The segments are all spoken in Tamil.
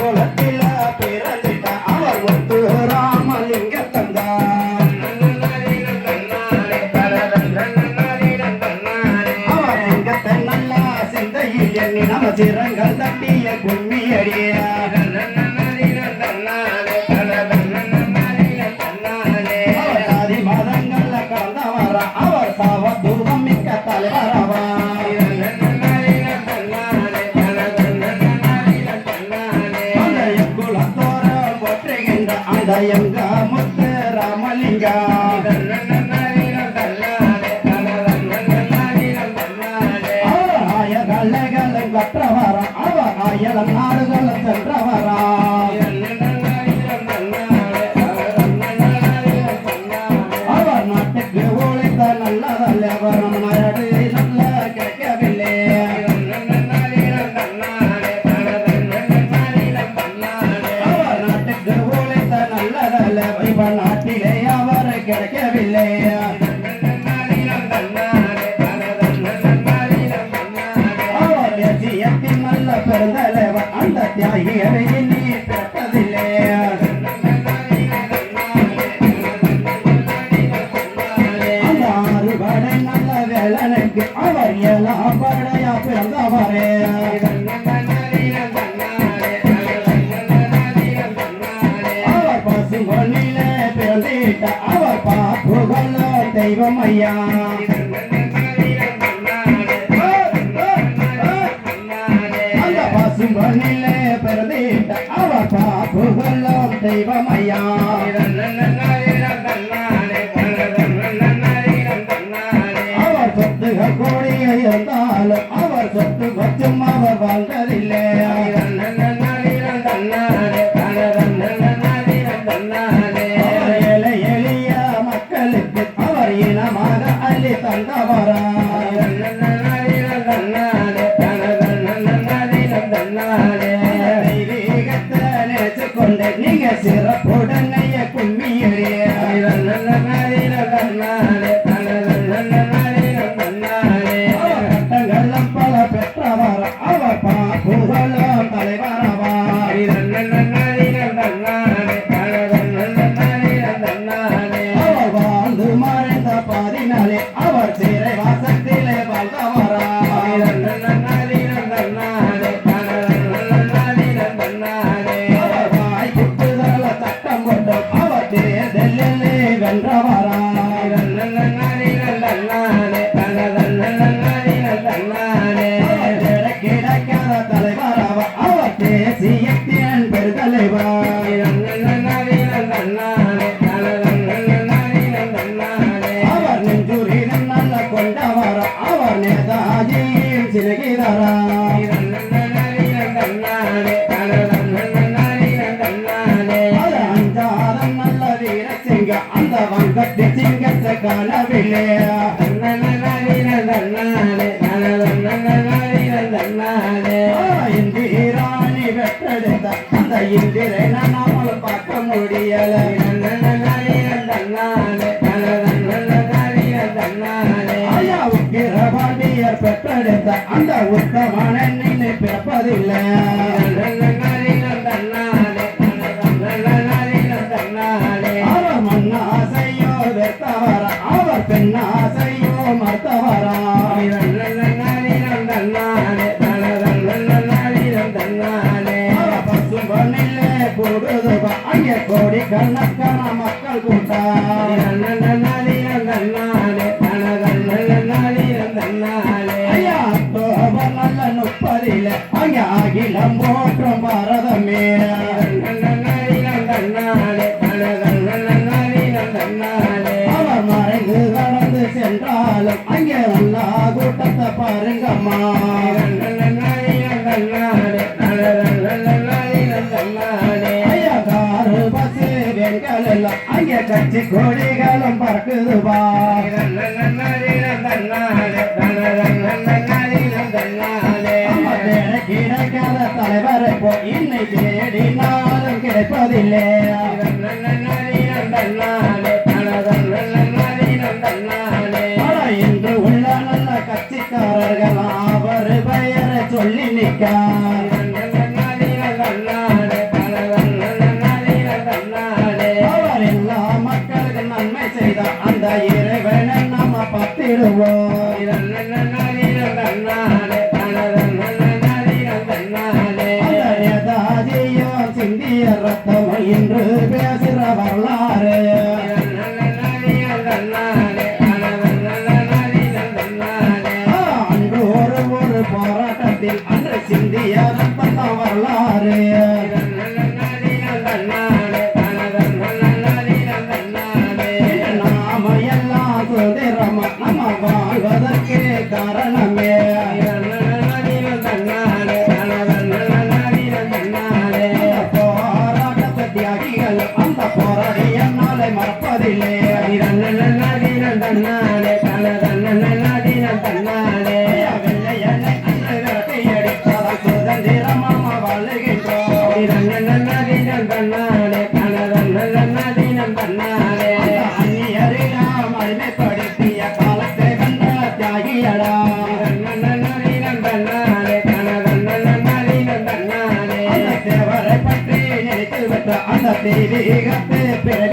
no I எனக்கு அவர் எல்லாம் படையா பிறந்தவரே. அவர் பசு மொழியில பிறந்திட்ட அவர் பாப்புகொள்ள தெய்வம் ஐயா அந்த பசு மொழியில பிறந்திட்ட அவர் பாப்புகொள்ள தெய்வம் ஐயா வங்கத்து சிங்கத்தை காணவில்லை இந்திராணி வெற்றெடுத்த அந்த இந்திரை நாம பார்க்க முடியல பெற்றெடுத்த அந்த உத்தமான நினை பிறப்பதில்லை. நரில அங்க அகிலம் போற்றும் பாரதமே. அவர் மறைந்து நடந்து சென்றாலும் அங்கே நல்லா கூட்டத்தை பாருங்கம்மா. அங்கே கட்சி கொடிகளும் பறக்குதுவா. சிந்திய ரத்தம் என்று பேசுற வரலா நாளே அந்நியரை நாம் அடிமைப்படுத்திய காலத்தை கண்ட தியாகியடா தேவரை பற்றி நினைத்து விட்ட அந்த தெய்வீகத்தை பெற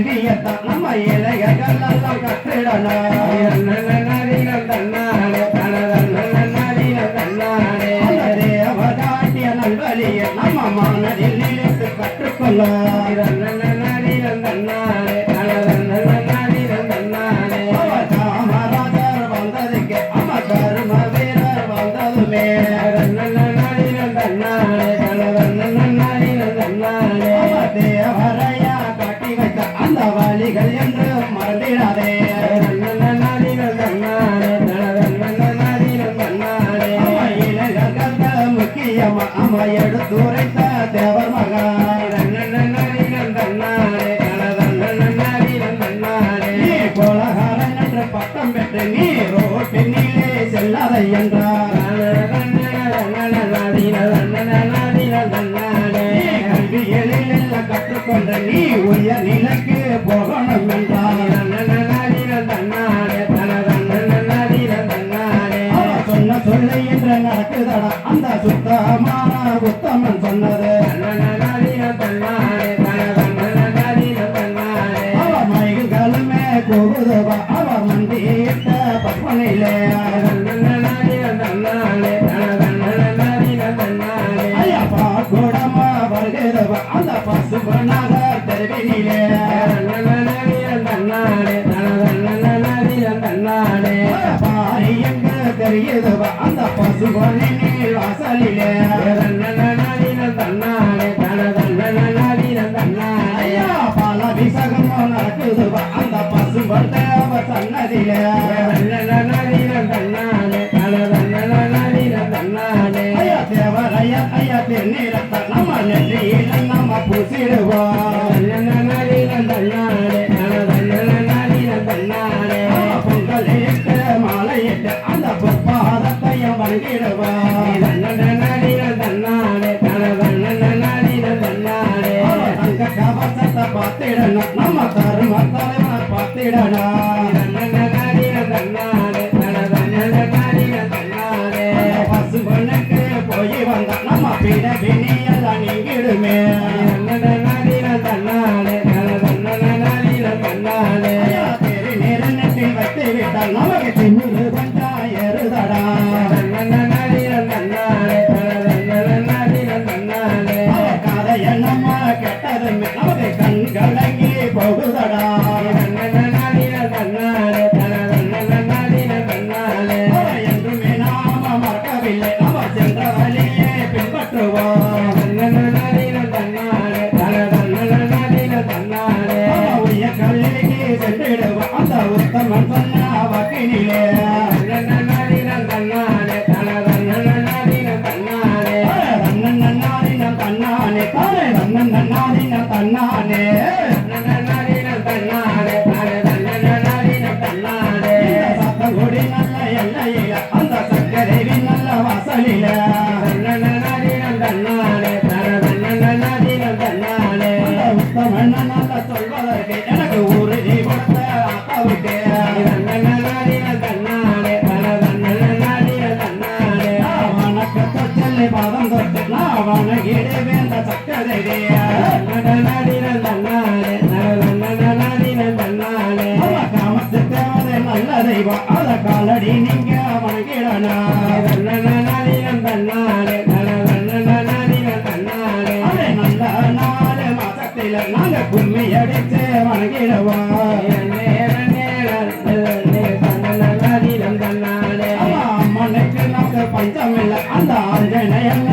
கல்வியத்தான் நம்ம இளைஞர்கள் எல்லாம் கற்றிடணும் கற்றுக்கொள்ள சுத்தமான உத்தமன் சொன்னது அவ மைகளுமே கூடுதவா அவ மந்தியிட்ட பத்மனிலே ஐயப்பா கூடமா வருகிறவா அந்த பசுபனாக தெருவினிலே தெரியுதவா அந்த பசுபனிலே பண்ணிடுவா தன்னாலே தன்னாலே தன்னாலே தங்க கவசத்தை பார்த்திடணும் நம்ம தரும் தலைவர் பார்த்திடடா போய் வந்தா நம்ம பிட பிணியதா நீங்கிடுமே நமக்கு திமிரு பஞ்சாயருதடா మనుకున్నావకినిలే நாங்க கும்மி அடித்து வணங்கிடுவோம் மண்ணுக்கு நமக்கு பஞ்சம் இல்லை அந்த ஆஞ்சநேயன்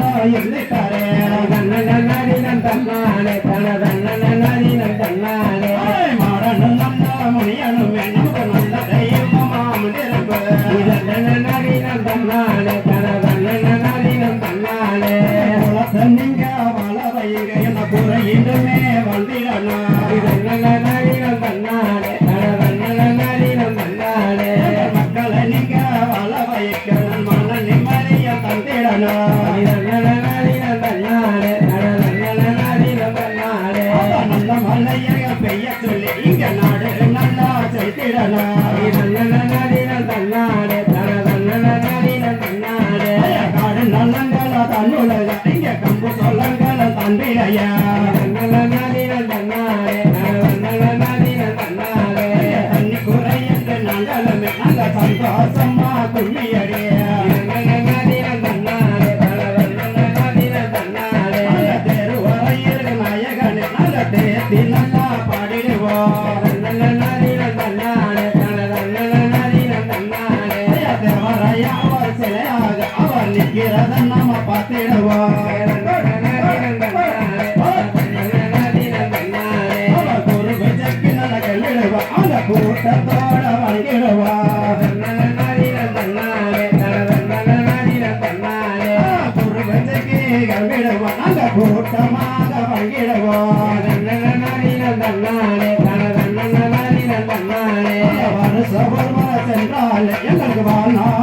நினைக்கிறத நாம பார்த்திடுவோம் ஒரு பஜக்கு நடக்கிடுவா அந்த கூட்டத்தோட வந்திடுவா அந்த கூட்டமாக வந்திடுவோம் வருஷ வருவா சென்றால் எங்களுக்கு வாழ்நாள்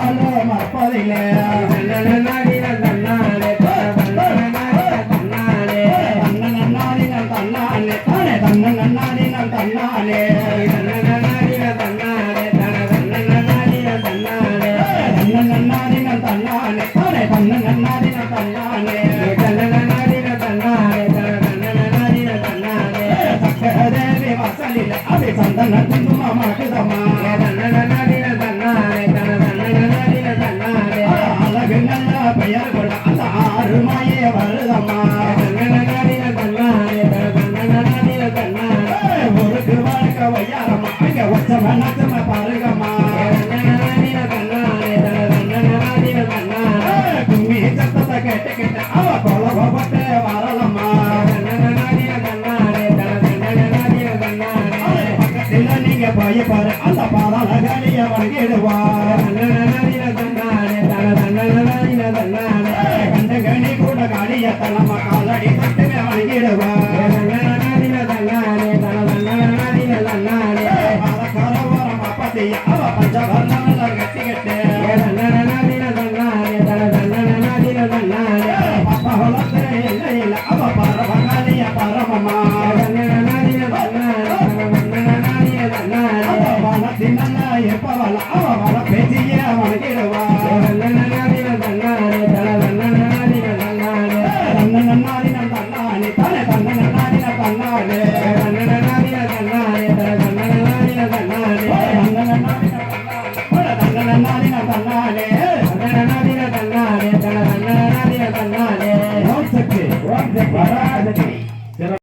பயப்பாரு அந்த பாதாள கனியவன் கெடுவார்